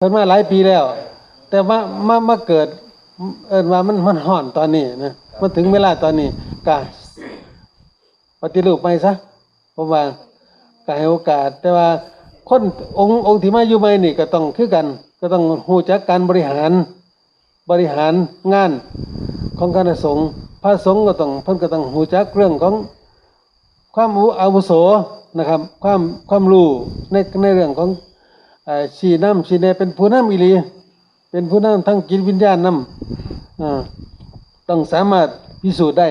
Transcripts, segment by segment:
เพิ่นมาหลายปีแล้ว แต่ว่ามามาเกิด เอิ้นว่ามันมันฮ้อนตอนนี้นะมันถึงเวลาตอนนี้ก็ปฏิรูปไปซะผมว่าก็ให้โอกาส แต่ว่าคนองค์องค์ที่มาอยู่ใหม่นี่ก็ต้องคือกัน ก็ต้องฮู้จักการบริหารบริหารงานของคณะสงฆ์พระสงฆ์ก็ต้องเพิ่นก็ต้องฮู้จักเรื่องของความอาวุโสนะครับ ความความรู้ในในเรื่องของ ชีน้ำชีเนเป็นผู้นำอีหลี เป็นผู้นำทั้งจิตวิญญาณน้ำอ่าต้องสามารถพิสูจน์ได้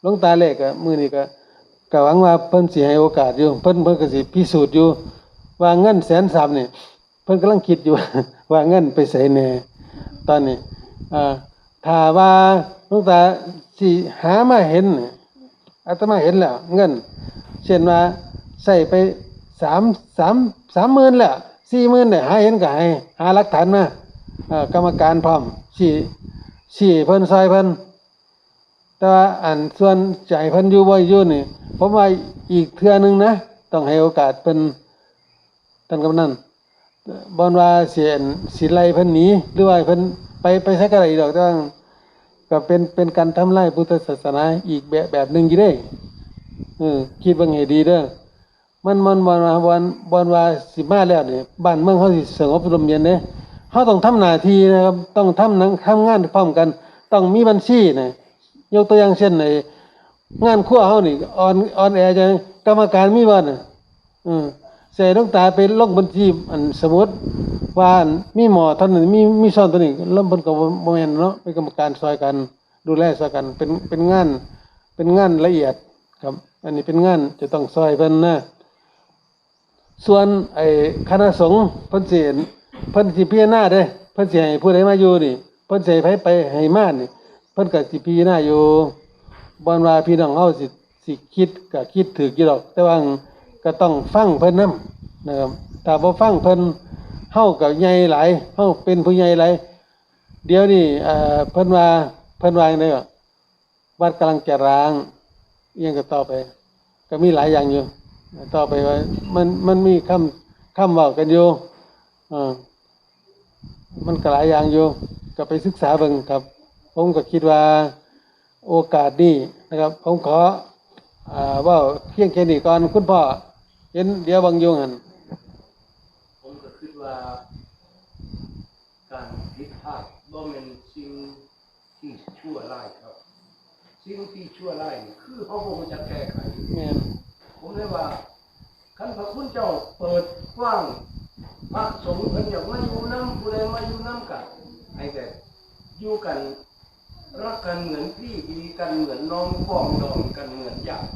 หลวงตาเล็กอะมือนี้ก็ก็หวังว่าเพิ่นสิให้โอกาสอยู่ เพิ่นเพิ่นก็สิพิสูจน์อยู่ ว่าเงินแสนสามเนี่ยเพิ่นกำลังคิดอยู่ ว่าเงินไปไสแหน่ตอนนี้อ่าถ้าว่าหลวงตาสิหามาเห็นอาตมาเห็นแล้ว เงิน เช่นว่าใส่ไปสามสามสามหมื่นแล้ว สี่หมื่นเนี่ยหาเห็นก็ให้หาหลักฐานมาเอ่อกรรมการพร้อมชี้ชี้เพิ่นซอยเพิ่นแต่ว่าอันส่วนใจเพิ่นอยู่บ่อยู่นี่ผมว่าอีกเทื่อหนึงนะ ต้องให้โอกาสเพิ่นท่านกำนันบ่นว่าสิอันสิไลเพิ่นหนีหรือว่าเพิ่นไปไปใช้ก็ได้ดอกแต่ว่าก็เป็นเป็นการทำลายพุทธศาสนาอีกแบบแบบหนึ่งอยู่เด้เออคิดว่าไงดีเด้อ มันมันบอนว่านบอนว่าสิมาแล้วเนี่ยบ้านเมืองเขาสิสงบร่มเย็นเด้เขาต้องทำหน้าที่นะครับต้องทำหนังทำงานพร้อมกัน ต้องมีบัญชีนะยกตัวอย่างเช่นในงานครัวเขานี่ออนออนแอร์จะกรรมการมีบ่น่ะอืมใส่ต้องตาเป็นลงบัญชีอันสมมติว่ามีหมอท่านนึงมีมีซ่อนตัวนี้ล้วเพิ่นก็บ่บ่แม่นเนาะเป็นกรรมการซอยกันดูแลซอยกันเป็นเป็นงานเป็นงานละเอียดครับ อันนี้เป็นงานจะต้องซอยเพิ่นนะ ส่วนไอ้คณะสงฆ์เพิ่นสิเพิ่นสิพิจารณาเด้เพิ่นสิให้ผู้ใดมาอยู่นี่เพิ่นสิให้ไผไปให้มานี่เพิ่นก็สิพิจารณาอยู่บ่ว่าพี่น้องเฮาสิสิคิดก็คิดถูกอยู่ดอก แต่ว่าก็ต้องฟังเพิ่นนํนะครับถ้าบ่ฟังเพิ่นเฮาก็ใหญ่หลายเฮาเป็นผู้ใหญ่หลายเดี๋ยวนี้เอ่อเพิ่นว่าเพิ่นว่าจังได๋ก็วัดกำลังจะร้างเอียงก็ต่อไป ก็มีหลายอย่างอยู่ ต่อไปว่ามันมันมีคำคำเว่ากันอยู่อ่ามันก็หลายอย่างอยู่ก็ไปศึกษาเบิ่งครับ ผมก็คิดว่าโอกาสนี้นะครับ ผมขออ่าเว่าเพียงแค่นี้ก่อนคุณพ่อเห็นเดี๋ยวบางอยุงหันผมก็คิดว่าการผิดพลาดบ่แม่นสิ่งที่ชั่วร้ายครับ สิ่งที่ชั่วร้ายนี่คือเฮาบ่รู้จักแก้ไขแม่น ผมเลยว่าคันพระคุณเจ้าเปิดกว้างพระสงฆ์เพิ่นอยากมาอยู่นํผู้ใดมาอยู่นํกันให้แต่อยู่กันรักกันเหมือนพี่ดีกันเหมือนน้องป้องดองกันเหมือนญาติ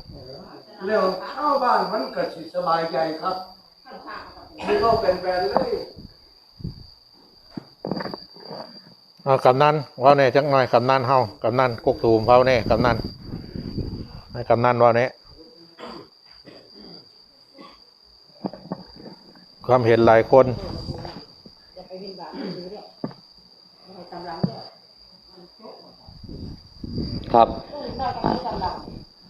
แล้วชาบ้านมันก็สิสบายใจครับนี่ก็เป็นแบนเลยเอากำนันว่าแน่จักหน่อยกำนันเฮากำนันกกตูมเฮาแน่กำนันให้กำนันว่าแน่ ความเห็นหลายคนครับ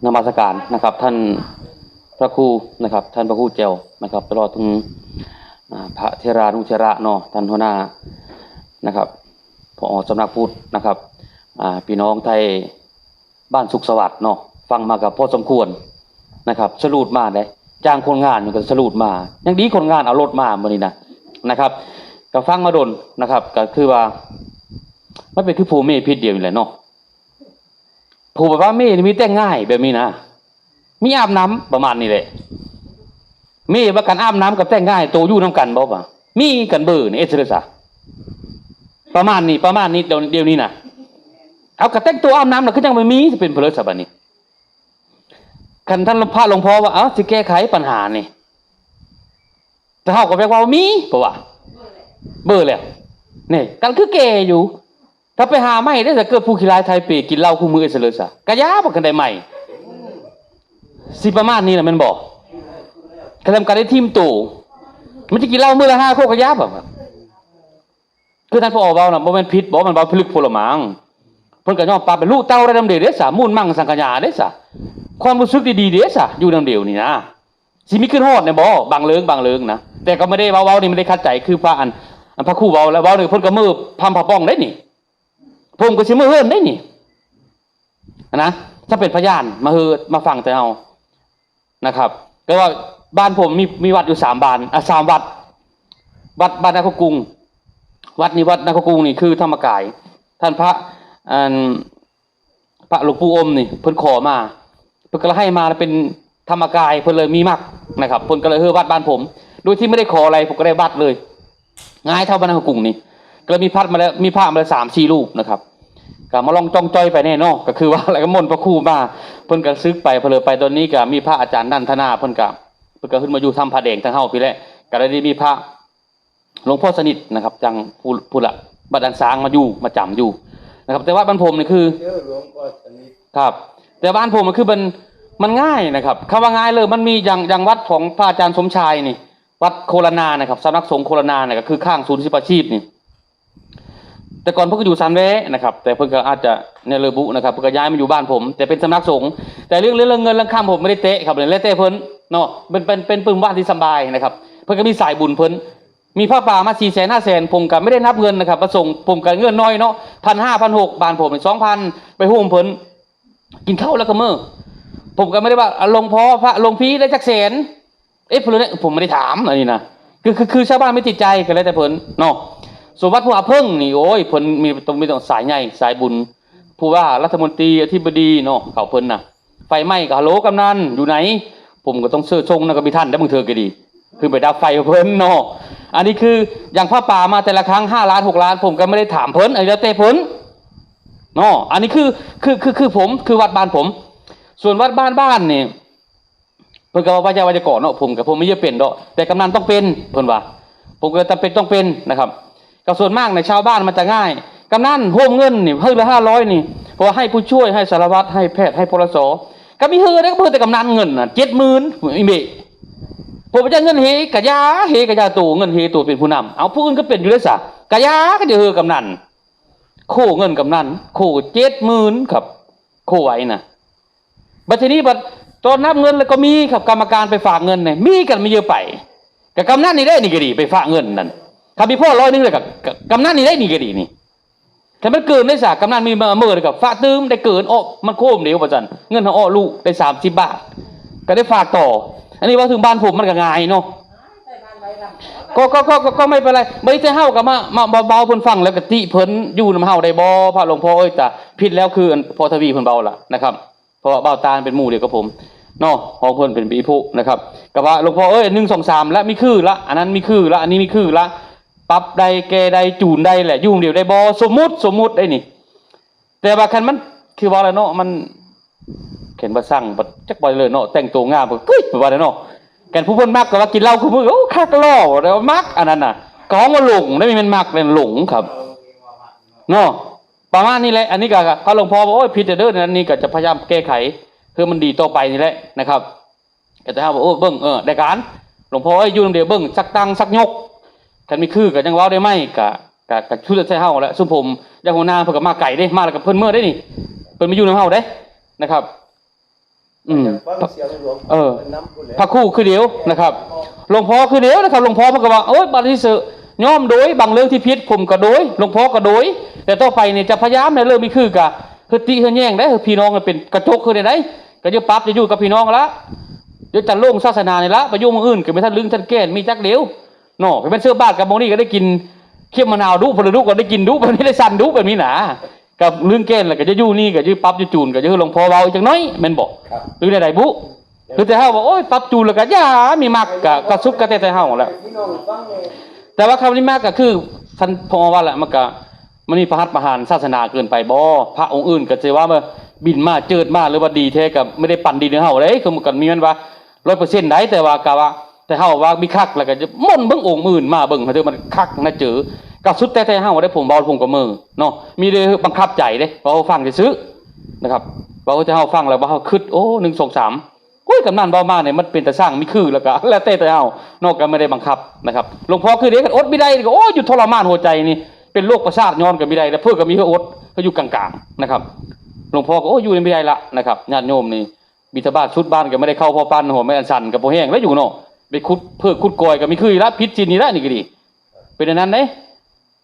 นมัสการนะครับ ท่านพระครูนะครับ ท่านพระครูเจวนะครับตลอดถึงพระเทรานุเทระเนาะท่านหัวหน้านะครับพอสำนักพุทธนะครับพี่น้องไทยบ้านสุขสวัสดิ์เนาะฟังมากับพ่อสมควรนะครับสรุปมาได้ จ้างคนงานอยู่ก็สรุปมา ยังดีคนงานเอารถมาเมื่อนี้นะนะครับก็ฟังมาดนนะครับ ก็คือว่ามันเป็นคือภูมิพิษเดียวอยู่แหละเนาะผูกแบบว่ามีนี่มีแต่ง่ายแบบนี้นะมีอาบน้ำประมาณนี้แหละมีว่าการอาบน้ำกับแต่ง่ายโตอยู่น้ำกันบ่ปะมีกันเบอร์นี่เอสเรสะประมาณนี้ประมาณนี้เดี๋ยวเดี๋ยวนี้นะเอากระแต่งตัวอาบน้ำน่ะคือจังไม่มีจะเป็นเพลิดสับนี้ คันท่านพระหลวงพ่อว่าเอ้าสิแก้ไขปัญหานี่แต่เฮาก็แปลว่ามีเพราะว่าเบอร์แล้วนี่กันคือแก่อยู่ ถ้าไปหาไม่ได้แต่เกิดผู้ขี้ร้ายไทยเปกินเหล้าคู่มือเสลอซะกะยาบ่กันได้ใหม่สิประมาณนี้แหละมันบอกกระทำการได้ทีมตู่มันจะกินเหล้ามื้อละห้าโคกกะยาบ่คือท่านพอเว้าน่ะบ่แม่นผิดบ่มันเว้าพลึกพลมัง พิ่นก็ยอมปรับเป็นลูกเต้าได้นำเดียวเด้สามูลมั่งสังขยาเด้สะความรู้สึกดีๆเด้สะอยู่นำเดียวนี่นะสิมีขึ้นฮอดเนี่ยบ่บางเลิงบางเลิงนะแต่ก็ไม่ได้เว้าๆนี่ไม่ได้คัดใจคือพระอันอันพระครูเว้าแล้วเว้านี่เพิ่นก็มือพำผ้าป้องได้นี่ผมก็สิมือเฮือนได้นี่นะถ้าเป็นพยานมาเฮือมาฟังแต่เอานะครับ ก็ว่าบ้านผมมีมีวัดอยู่สามบ้านอะสามวัด วัดบ้านนาคกุง วัดนี้วัดนาคกุงนี่คือธรรมกาย ท่านพระ อันพระหลวงปู่อมนี่เพิ่นขอมา เพิ่นก็ให้มาแล้วเป็นธรรมกายเพิ่นเลยมีมากนะครับเพิ่นก็เลยเฮ้อวัดบ้านผม โดยที่ไม่ได้ขออะไรผมก็ได้วัดเลยง่ายเท่าบ้านนาคกรุงนี่ก็เลยมีพัดมาแล้วมีพระมาแล้วสามสี่รูปนะครับก็มาลองจ้องจ้อยไปแน่นอนก็คือว่าอะไรก็มนพระครูมาเพิ่นก็ซึกไปเพลยไปตอนนี้ก็มีพระอาจารย์นันทนาเพิ่นก็เพิ่นก็ขึ้นมาอยู่ทำผ้าแดงทั้งเฮาพี่แหละก็ได้มีพระหลวงพ่อสนิทนะครับจังผู้ผู้ละบัดดันสางมาอยู่มาจำอยู่ นะครับ แต่ว่าบ้านผมนี่คือเด้อหลวงพ่อสนิทครับ แต่บ้านผมมันคือมันมันง่ายนะครับคำว่าง่ายเลยมันมีอย่างอย่างวัดของพระอาจารย์สมชายนี่ วัดโคลนานะครับสำนักสงฆ์โคลนาเนี่ยก็คือข้างศูนย์ศิลปาชีพนี่ แต่ก่อนเพิ่นก็อยู่ซันเวนะครับ แต่เพิ่นก็อาจจะเนรบุนะครับเพิ่นก็ย้ายมาอยู่บ้านผม แต่เป็นสำนักสงฆ์แต่เรื่องเรื่องเงินเรื่องข้ามผมไม่ได้เตะครับเลยเล่เตะเพิ่นเนาะเป็นเป็นเป็นปึงบ้านที่สบายนะครับ เพิ่นก็มีสายบุญเพิ่น มีผ้าป่ามาสี่แสนห้าแสนผมก็ไม่ได้นับเงินนะครับมาส่งผมก็เงินน้อยเนาะพันห้าพันหกบานผมสองพันไปโฮมเพิ่นกินข้าวแล้วก็มื้อผมก็ไม่ได้ว่าอะหลงพ่อพระลงพี่ได้จักแสนเอ๊ะเพิ่นเนี่ยผมไม่ได้ถามอันนี้นะคือคือคือชาวบ้านไม่ติดใจกันเลยแต่เพิ่นเนาะส่วนวัดผู้อาเพิ่งนี่โอ้ยเพิ่นมีตรงมีตรงสายใหญ่สายบุญผู้ว่ารัฐมนตรีอธิบดีเนาะเขาเพิ่นนะไฟไหม้ก็ฮัลโหลกำนันอยู่ไหน ผมก็ต้องเสื้อชงนะก็มีท่านได้บางเธอก็ดี คือไปดับไฟเพิ่นเนาะอันนี้คืออย่างผ้าป่ามาแต่ละครั้งห้าล้านหกล้าน ผมก็ไม่ได้ถามเพิ่นไอ้แล้วแต่เพิ่นเนาะอันนี้คือคือคือคือผมคือวัดบ้านผม ส่วนวัดบ้านบ้านนี่เพิ่นก็ว่าว่าจะว่าจะก่อนเนาะผมกับผมไม่จะเป็นดอกแต่กำนันต้องเป็นเพิ่นว่าผมก็จำเป็นต้องเป็นนะครับกับส่วนมากในชาวบ้านมันจะง่ายกำนันโฮมเงินนี่เฮ้ยละห้าร้อยนี่เพราะว่าให้ผู้ช่วยให้สารวัตรให้แพทย์ให้พลสก็มีเฮือได้ก็เพิ่นแต่กำนันเงินน่ะเจ็ดหมื่นอีเมผ มจะเงินเฮกะยาเฮกะยาตัวเงินเฮตัวเป็นผู้นำเอาผู้อื่นก็เป็นอยู่เลยสะกะยาก็จะเฮือกำนันโคเงินกำนันโคเจ็ดหมื่นครับ โคไว้น่ะบัดทีนี้บัดตอนนับเงินแล้วก็มีครับกรรมการไปฝากเงินเนี่ยมีกันไม่เยอะไปกับกำนันนี่ได้นี่ก็ดีไปฝากเงินนั่นถ้ามีพ่อร้อยหนึงเลยกับกำนันนี่ได้นี่ก็ดีนี่ถ้ามันเกินได้สากกำนันมีมาเมื่อเลยกับฝากตื้มได้เกินอ้อมันโค้มเดียวประจันเงินของอ้อลูกได้สามสิบบาทก็ได้ฝากต่อ อันนี้ว่าถึงบ้านผมมันก็ง่ายเนาะก็ก็ก็ก็ไม่เป็นไรไม่ได้เฮากับมามาเบาๆเพิ่นฟังแล้วก็ติเพิ่นอยู่นำเฮาได้บ่พระหลวงพ่อเอ้ยแต่ผิดแล้วคือพอทวีเพิ่นเบาละนะครับเพราะเบาตาเป็นหมู่เดียวกับผมเนาะของเพิ่นเป็นปีผู้นะครับก็ว่าหลวงพ่อเอ้ย1 2 3แล้วมีคือละอันนั้นมีคือละอันนี้มีคือละปรับใดแกใดจูนใดแหละยุ่งเดียวได้บอสมมุติสมมุติได้นี่ แต่ว่าคันมันคือว่าอะไรเนาะมัน เข็นมาสั่งบัดจักบ่เลยเนาะแต่งตัวงามก็กึ๊ยว่าได้เนาะแกันผู้เพิ่นมักก็ว่ากินเหล้าคือมือโอ้คักล่อแล้วมักอันนั้นน่ะกองว่าหลงได้มันมักเป็นหลงครับเนาะประมาณนี้แหละอันนี้ก็เขาหลวงพ่อบอกโอ้ยผิดเด้ออันนี้ก็จะพยายามแก้ไขเพื่อมันดีต่อไปนี่แหละนะครับก็จะหาว่าโอ้เบิ่งเออได้การหลวงพ่อเอ้ยูนเดียวเบิ่งสักตังสักยกคันมีคือก็ยังว้าได้ไหมกะกะกะชุดใส่เฮาแล้วซุมผมยังหัวหน้าเพิ่นก็มาไก่เด้มาแล้วก็เพิ่นเมื่อได้นี่เพิ่นมาอยู่ในเฮาเด้นะครับ อืมฟังเสียงหลวงเออ พิ่นน้ำผู้แลพระครู่คือเดียวนะครับหลวงพ่อคือเดียวนะครับหลวงพ่อเพิ่นก็ว่าโอ้ยบัดนี้สึย่อมโดยบางเรื่องที่ผิดผมก็โดยหลวงพ่อก็โดย แต่ต่อไปเนี่ยจะพยายามในเรื่องมีคือกะคือติเฮือนแย่งได้คือพี่น้องกันเป็นกระจกคือได้ไดก็จะปรับจะอยู่กับพี่น้องละเดี๋ยวจะลงศาสนานี่ละไปยุ่งมืออื่นก็ไม่ทันลึงทันแก้นมีจักเดียวเนาะเป็นเสื้อบ้านกับโมนี่ก็ได้กินเขี้ยมมะนาวดุพลดุก็ได้กินดุแบบนี้ได้สั่นดุแบบนี้หนา กับลึงแก้นแล้วก็จะอยู่นี่ก็จะปรับจะจูนก็จะหลวงพ่อเว้าอีกจังน้อยแม่นบอกครับหรือใดๆบุคือแต่เฮาบอกโอ้ยปรับจูนแล้วก็อย่ามีมักกะกระซุบกระเตะแต่เฮาแหล้วพี่น้องฟังเลยแต่ว่าคำนี้มากก็คือท่านพอว่าแหละมันก็มันนี่ประหัตประหารศาสนาเกินไปบ่พระองค์อื่นก็จะว่ามาบินมาเจิดมาหรือว่าดีแท้กับไม่ได้ปั่นดีเนื้อเฮาเด้คือมันก็มีมันว่า100%ได้แต่ว่ากะว่าแต่เฮาว่ามีคักแล้วก็จะม่นเบิ่งองค์อื่นมาเบิ่งให้เด้อมันคักนะเจอ กับสุดแต่แต่เฮาได้ผมเบาผมกับมือเนาะมีได้บังคับใจเด้เพราะว่าฟังจะซื้อนะครับเขาจะเฮาฟังแล้วว่าเฮาคิดโอ้1 2 3โอ้ยกำนันเบามากเนี่ยมันเป็นแต่สร้างมีคือแล้วก็แล้วแต่แต่เอานอกกันไม่ได้บังคับนะครับหลวงพ่อคือเด็กกับอดไม่ได้ก็โอ้ยอยู่ทรมานหัวใจนี่เป็นโรคประสาทย้อนกันไม่ได้แล้วเพื่อก็มีก็ออดก็อยู่กลางๆนะครับหลวงพ่อก็โอ้ยอยู่ในไม่ได้ละนะครับญาติโยมนี่บิณฑบาตชุดบ้านก็ไม่ได้เข้าพอปันหัวไม่อันสันกับโพแห้งแล้วอยู่เนาะไปคุดเพื่อคุดกอยก็มีคือละพิษจินนี่ละนี่ก็ดีเป็นอันนั้นเด้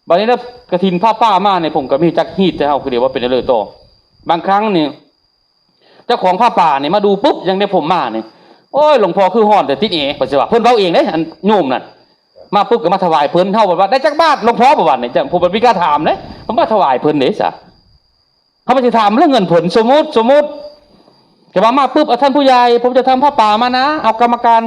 บัดนี้แล้วกระถินผ้าป้ามาเนี่ยผมก็มีจักฮีดแต่เฮาคือเดียวว่าเป็นเลยต่อบางครั้งเนี่ยเจ้าของผ้าป่าเนี่ยมาดูปุ๊บยังได้ผมมาเนี่ยโอ้ยหลวงพ่อคือฮ้อนแต่ติดเอปัจจุบันเพิ่นเว้าเองเด้อันโยมนั่นมาปุ๊บก็มาถวายเพิ่นเฮาบอกว่าได้จักบาทหลวงพ่อประวัติเนี่ยจะผมบ่มีกล้าถามเด้ผมมาถวายเพิ่นเด้ซะเขาไม่ได้ถามเรื่องเงินผลสมมุติสมมุติจะมามาปุ๊บเอาท่านผู้ใหญ่ผมจะทำผ้าป่ามานะ เอากรรมการ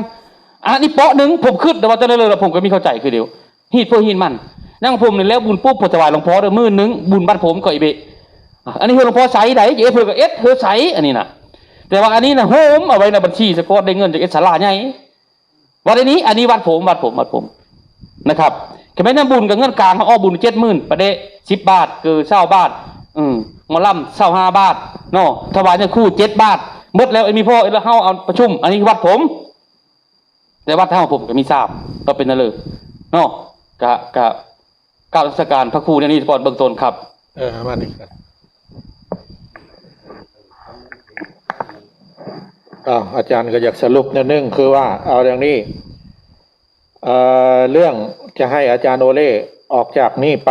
อันนี้เปาะหนึ่งผมขึ้นแต่ว่าจะเลยเลยผมก็มีเข้าใจคือเดียวฮีดเพื่อฮีดมัน นั่งผมนี่แล้วบุญปุ๊บผมถวายหลวงพ่อเด้อมือหนึงบุญบ้านผมก็อีเบะอันนี้คือหลวงพ่อใสไหนเอ๋เพื่อก็เอสเพื่อใสอันนี้นะแต่ว่าอันนี้นะโฮมเอาไว้ในบัญชีสกอตได้เงินจากเอสสาลาใหญ่วันนี้อันนี้วัดผมวัดผมวัดผมนะครับก็ไม่นั่บุญกับเงินกลางเขาอ้อบุญเจ็ดหมื่นประเดะสิบบาทคือเศร้าบาทอืมมอลำเศร้าห้าบาทเนาะถวายเนี่ยคู่เจ็ดบาทหมดแล้วไอ้มีพ่อไอ้แล้วเฮาเอาประชุม อันนี้วัดผม แต่วัดเท่าผมก็มีทราบก็เป็นนั่นเลยเนาะกะกะ กล่าวราชการพระครูเนี่ยนี่ปอดเบื้องต้นครับ เออมาดิกันอ้าวอาจารย์ก็อยากสรุปนิดนึงคือว่าเอาอย่างนี้เอ่อเรื่องจะให้อาจารย์โอเล่ออกจากนี่ไป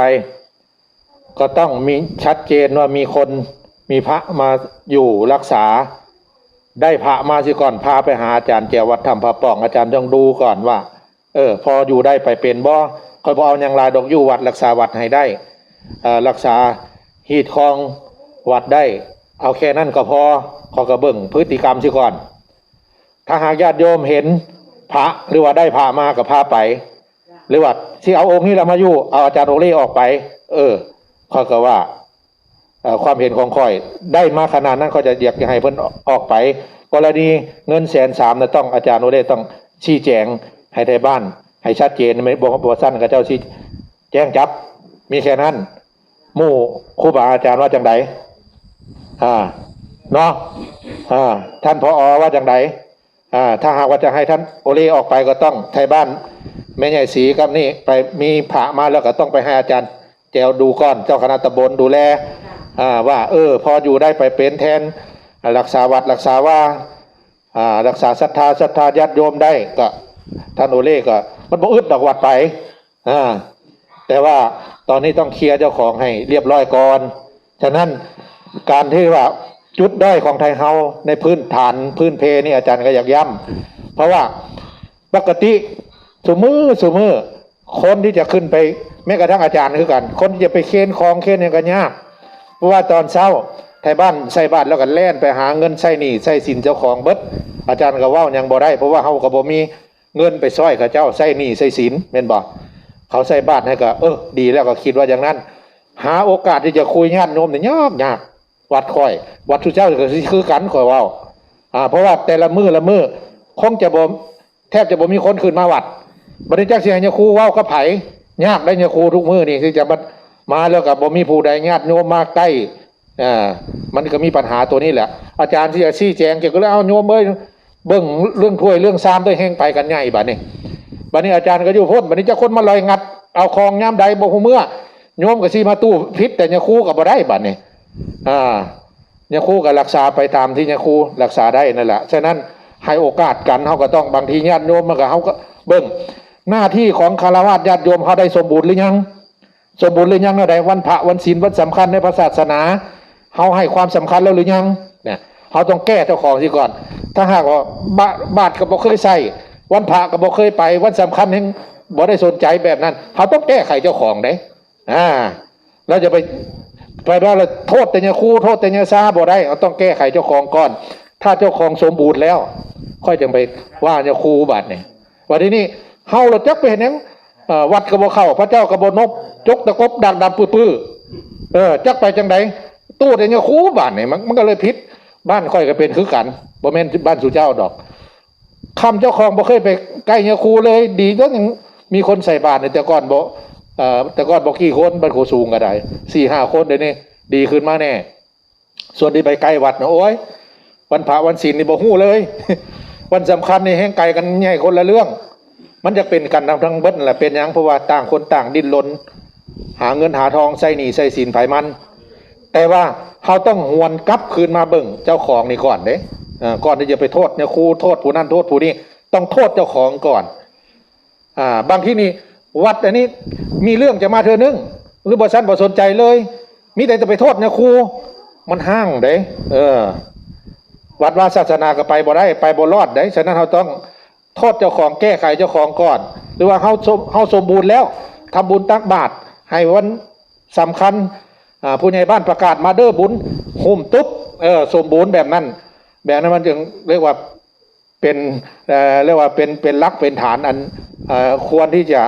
ก็ต้องมีชัดเจนว่ามีคนมีพระมาอยู่รักษา ได้พระมาสิก่อนพาไปหาอาจารย์เจวัดธรรมพระป่องอาจารย์ต้องดูก่อนว่า เออ พออยู่ได้ไปเป็นบ่ คอยบอเอาอย่างไรดอกอยู่วัดรักษาวัดให้ได้รักษาหีดคองวัดได้ เอาแค่นั้นก็พอขอกระเบิ่งพฤติกรรมสิก่อน ถ้าหากญาติโยมเห็นพระหรือว่าได้พระมากับพาไป หรือว่าที่เอาองค์นี้เรามาอยู่เอาอาจารย์โอเล่ออกไป เออข้อก็ว่าความเห็นของคอย ได้มาขนาดนั้นเขาจะอยากจะให้เพิ่นออกไป กรณีเงินแสนสามนะต้องอาจารย์โอเล่ต้องชี้แจงให้ไทยบ้าน ให้ชัดเจนไม่บอกว่าบสั้นกับเจ้าชี้แจ้งจับ มีแค่นั้นมู่ครูบาอาจารย์ว่าจังไดอ่าเนาะอ่าท่านพออว่าจังไดอ่าถ้าหากว่าจะให้ท่านโอเล่ออกไปก็ต้องไทยบ้านแม่ใหญ่สีกับนี่ไปมีพระมาแล้วก็ต้องไปให้อาจารย์แจวดูก่อนเจ้าคณะตำบลดูแลอ่าว่า เออ พออยู่ได้ไปเป็นแทนรักษาวัดรักษาว่าอ่ารักษาศรัทธาศรัทธาญาติโยมได้ก็ ท่านโอเล่ก็มันบ่อึดดอกวัดไปอ่าแต่ว่าตอนนี้ต้องเคลียร์เจ้าของให้เรียบร้อยก่อน ฉะนั้นการที่ว่าจุดด้อยของไทยเฮาในพื้นฐานพื้นเพนี่อาจารย์ก็อยากย้ำเพราะว่าปกติสมือสมือคนที่จะขึ้นไปแม้กระทั่งอาจารย์คือกัน คนที่จะไปเค้นคลองเค้นเนี่ยก็ยากเพราะว่าตอนเช้าไทยบ้านใส่บาทแล้วก็แล่นไปหาเงินใส่หนี้ใส่สินเจ้าของเบิดอาจารย์ก็ว่ายังบ่ได้เพราะว่าเฮาก็บ่มี เงินไปซ้อยกับเจ้าใส่หนี้ใส่สินแม่นบ่เขาใส่บาทให้ก็เออดีแล้วก็คิดว่าอย่างนั้น หาโอกาสที่จะคุยญาติโยมเนี่ยยากยากวัดคอย วัดทุเจ้าก็คือกันคอยว้าอ่า เพราะว่าแต่ละมือละมือคงจะบ่แทบจะบ่มีคนขึ้นมาวัดบริจาคเสียให้ยาคูว้ากับไผยากได้ยาคูทุกมือนี่ที่จะมามาแล้วกับบ่มีผู้ใดญาติโยมมาใกล้อ่ามันก็มีปัญหาตัวนี้แหละ อาจารย์ที่จะชี้แจงเกี่ยวกับเรื่องเอาโยมเอ้ย เบิ่งเรื่องถ้วยเรื่องซามด้วยแห้งไปกันใหญ่บัดนี้บัดนี้อาจารย์ก็อยู่พ้นบัดนี้จะคนมาลอยงัด เอาคองย่ำใดบ่ฮู้เมื่อโยมก็สิมาตู้พิษแต่ยาคูก็บ่ได้บัดนี้อ่ายาคูก็รักษาไปตามที่ยาคูรักษาได้นั่นแหละฉะนั้นให้โอกาสกันเฮาก็ต้องบางทีญาติโยมมันก็เฮาก็เบิ่งหน้าที่ของคารวะญาติโยมเขาได้สมบูรณ์หรือยัง สมบูรณ์หรือยังเมื่อใดวันพระวันศีลวันสำคัญในพระศาสนาเขาให้ความสำคัญแล้วหรือยังเนี่ย เขาต้องแก้เจ้าของสิก่อน ถ้าหากว่าบาบาทก็บ่เคยใส่วันพระก็บ่เคยไป วันสำคัญยังบ่ได้สนใจแบบนั้น เขาต้องแก้ไขเจ้าของเด้อ่าเราจะไปไปว่าเราโทษแต่เนี่ยครูโทษแต่เนี่ยซาบ่ได้เราต้องแก้ไขเจ้าของก่อน ถ้าเจ้าของสมบูรณ์แล้ว ค่อยจะไปว่าเนี่ยครูบาทเนี่ยวันนี้นี่เฮาเราจักไปเห็นยังวัดกระบอเข้าพระเจ้ากระบอนบจกตะกบดังดำปื้อเออจักไปจังไดตู้แต่เนี่ยคูบ้านนี่มันมันก็เลยพิษ บ้านค่อยก็เป็นคือกันบ่แม่นบ้านสู่เจ้าดอกคำเจ้าของบ่เคยไปใกล้เนี่ยคูเลย ดีก็ยังมีคนใส่บาตรในแต่ก่อนบ่แต่ก่อนบ่กี่คนบ้านโคสูงก็ได้สี่ห้าคนเดี๋ยวนี้ดีขึ้นมาแน่ ส่วนที่ไปใกลวัดนะโอ้ยวันพระวันศีลนี่บ่ฮู้เลย วันสำคัญนี่แห่งไกลกันใหญ่คนละเรื่อง มันจะเป็นกันทั้งทั้งเบิดนั่นแหละเป็นยังเพราะว่าต่างคนต่างดิ้นรนหาเงินหาทองใส่หนีใส่สินไผมัน แต่ว่าเขาต้องหวนกลับคืนมาเบิ่งเจ้าของนี่ก่อนเด้อ่อก่อนที่จะไปโทษเนี่ยครูโทษผู้นั้นโทษผู้นี้ต้องโทษเจ้าของก่อน อ่า บางที่นี่วัดอันนี้มีเรื่องจะมาเธอนึงหรือบริษัทบ่สนใจเลย มีแต่จะไปโทษเนะครูมันห้างเด้เออ วัดว่าศาสนาก็ไปบ่ได้ไปบ่รอดได้ฉะนั้นเราต้องโทษเจ้าของแก้ไขเจ้าของก่อน หรือว่าเฮาสมเฮาสมบูรณ์แล้วทำบุญตักบาตรให้วันสำคัญ ผู้ใหญ่บ้านประกาศมาเด้อบุญหุ่มตุ๊บเออสมบูรณ์แบบนั้น แบบนั้นมันจึงเรียกว่าเป็นเเรียกว่าเป็นเป็นลักเป็นฐานอันควรที่จะ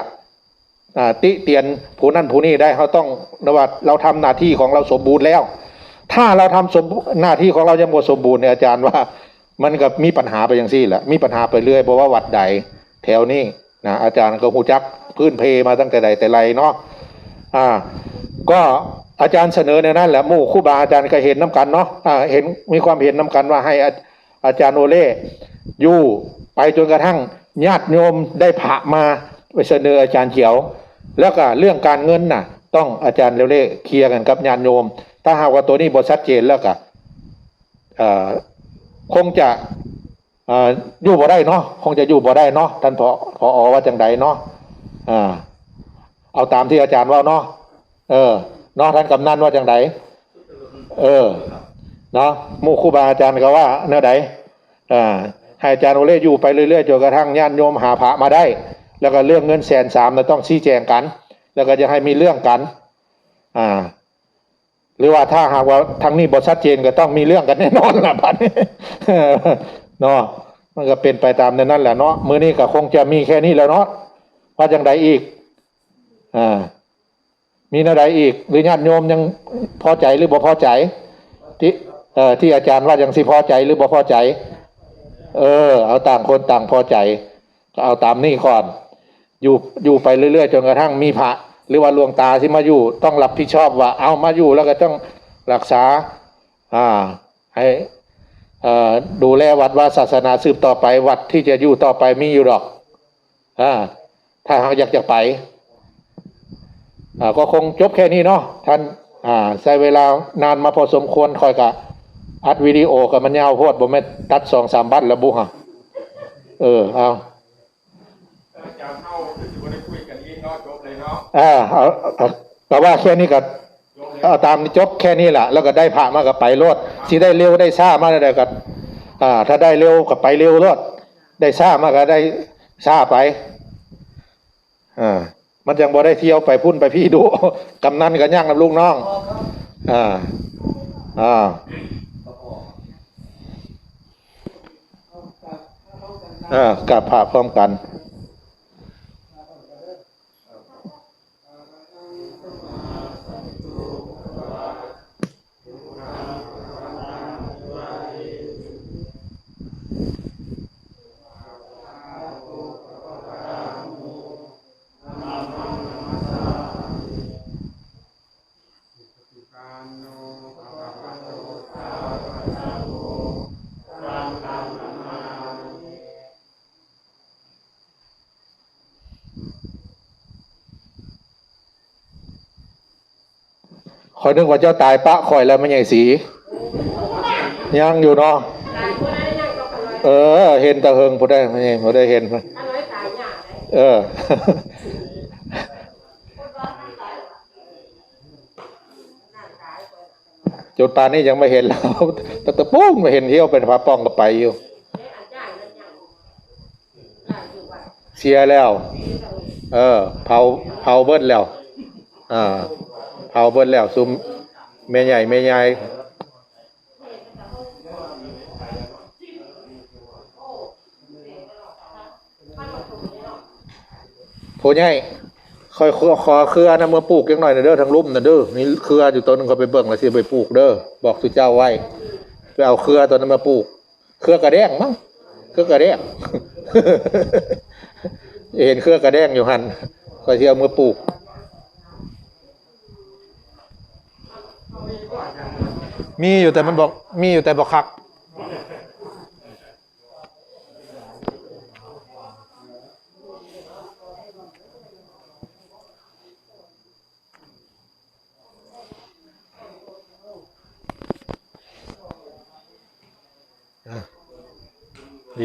ติเตียนผู้นั่นผู้นี้ได้เขาต้องนะว่าเราทำหน้าที่ของเราสมบูรณ์แล้ว ถ้าเราทำสมหน้าที่ของเรายังบ่สมบูรณ์เนี่ยอาจารย์ว่ามันก็มีปัญหาไปอย่างซี่แหละมีปัญหาไปเรื่อยเพราะว่าวัดใดแถวนี้นะอาจารย์ก็หูจักพื้นเพมาตั้งแต่ใดแต่ไรเนาะอ่าก็ อาจารย์เสนอในนั้นแหละมู่ครูบาอาจารย์ก็เห็นน้กันเนาะอ่าเห็นมีความเห็นน้กันว่าให้อาอาจารย์โอเล่อยู่ไปจนกระทั่งญาติโยมได้พระมาไปเสนออาจารย์เขียว แล้วก็เรื่องการเงินน่ะ ต้องอาจารย์เล่เคลียร์กันกับญาติโยม ถ้าหากว่าตัวนี้บ่ชัดเจนแล้วก็คงจะออยู่บ่ได้เนาะคงจะอยู่บ่ได้เนาะท่านพอพอว่าจังใดเนาะเอาตามที่อาจารย์ว่าเนาะเออ เนาะท่านกำนันว่าจังใดเออเนาะหมู่ครูบาอาจารย์ก็ว่าแนวใดอ่าให้อาจารย์โอเล่อยู่ไปเรื่อยๆจนกระทั่งญาติโยมหาพระมาได้ แล้วก็เรื่องเงินแสนสามเราต้องชี้แจงกัน แล้วก็จะให้มีเรื่องกัน อ่า หรือว่าถ้าหากว่าทางนี้บทชัดเจนก็ต้องมีเรื่องกันแน่นอนล่ะพันนี้เนาะมันก็เป็นไปตามนั้นแหละเนาะมือนี้ก็คงจะมีแค่นี้แล้วเนาะว่าจังใดอีก อ่า มีอะไรอีก หรือญาติโยมยังพอใจหรือบ่พอใจ ที่เอ่อที่อาจารย์ว่ายังสิพอใจหรือบ่พอใจ เออ เอาต่างคนต่างพอใจ ก็เอาตามนี่ก่อน อยู่อยู่ไปเรื่อยๆจนกระทั่งมีพระหรือว่าหลวงตาที่มาอยู่ต้องรับผิดชอบว่า เอามาอยู่แล้วก็ต้องรักษา อ่า ให้เอ่อดูแลวัดว่าศาสนาสืบต่อไปวัดที่จะอยู่ต่อไปมีอยู่หรอกอ่าถ้าหากอยากจะไป ก็คงจบแค่นี้เนาะท่านอ่าใช้เวลานานมาพอสมควรคอยกะอัดวิดีโอกับมันยาวโพดบ่แม่นตัดสองสามบัตแล้วบุฮะเออเอาอาจารย์เข้าคือจะได้คุยกันอีกเนาะจบเลยเนาะอ่าเอาเอาแต่ว่าแค่นี้ก็จบเลยเอาตามนี้จบแค่นี้แหละแล้วก็ได้ผ่ามากับไปรถสิได้เร็วได้ช้ามาได้ก็อ่า ถ้าได้เร็วก็ไปเร็วรถได้ช้ามาก็ได้ช้าไปอ่า มันยังบ่ได้เที่ยวไปพุ่นไปพี่ดูกำนันกันย่างกับลูกน้อง อ่า อ่าอ่ากลับผ่าพร้อมกัน อยนึกว่าเจ้าตายปะคอยแล้วมันใหญ่สี ยังอยู่เนาะเออ เห็นตะเฮงพอได้ไม่ใช่พอได้เห็นมั้ยเออน่าตายคนจุดปานนี้ยังไม่เห็นแล้วแต่ตะปุ้งไม่เห็นเที่ยวเป็นพระป้องก็ไปอยู่เชียอันย่างนั่นย่างย่างอยู่ว่าเสียแล้ว เออ เผาเผาเบิ้ลแล้ว อ่า เผาเบิ้ลแล้วซุมแม่ใหญ่แม่ใหญ่ผู้ใหญ่คอยขอขอเครือนะเมื่อปลูกยังหน่อยนะเด้อทางลุ่มนะเด้อมีเครืออยู่ต้นนึงก็ไปเบิ่งแล้วสิไปปลูกเด้อบอกสุเจ้าไว้ไปเอาเครือตัวนั้นมาปลูก เครือกระแดงมั้งเครือกระแดงเห็นเครือกระแดงอยู่หันก็เที่ยวมือปลูก มีอยู่แต่มันบอก มีอยู่แต่บอกคัก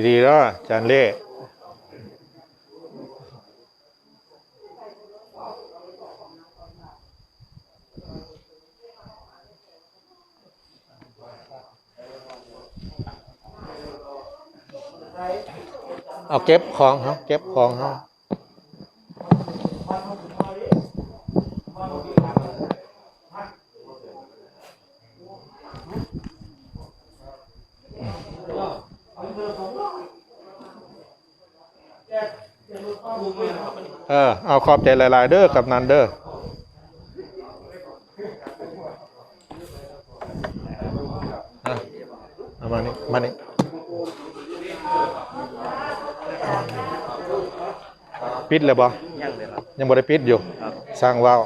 ดีๆแล้วจานเล่ เอาเก็บของเขาเก็บของเขาเออ เอาขอบใจหลาย ๆ เด้อกับนันเด้อ ปิดเลยบ่ยังบ่ได้ปิดอยู่สร้างว่าว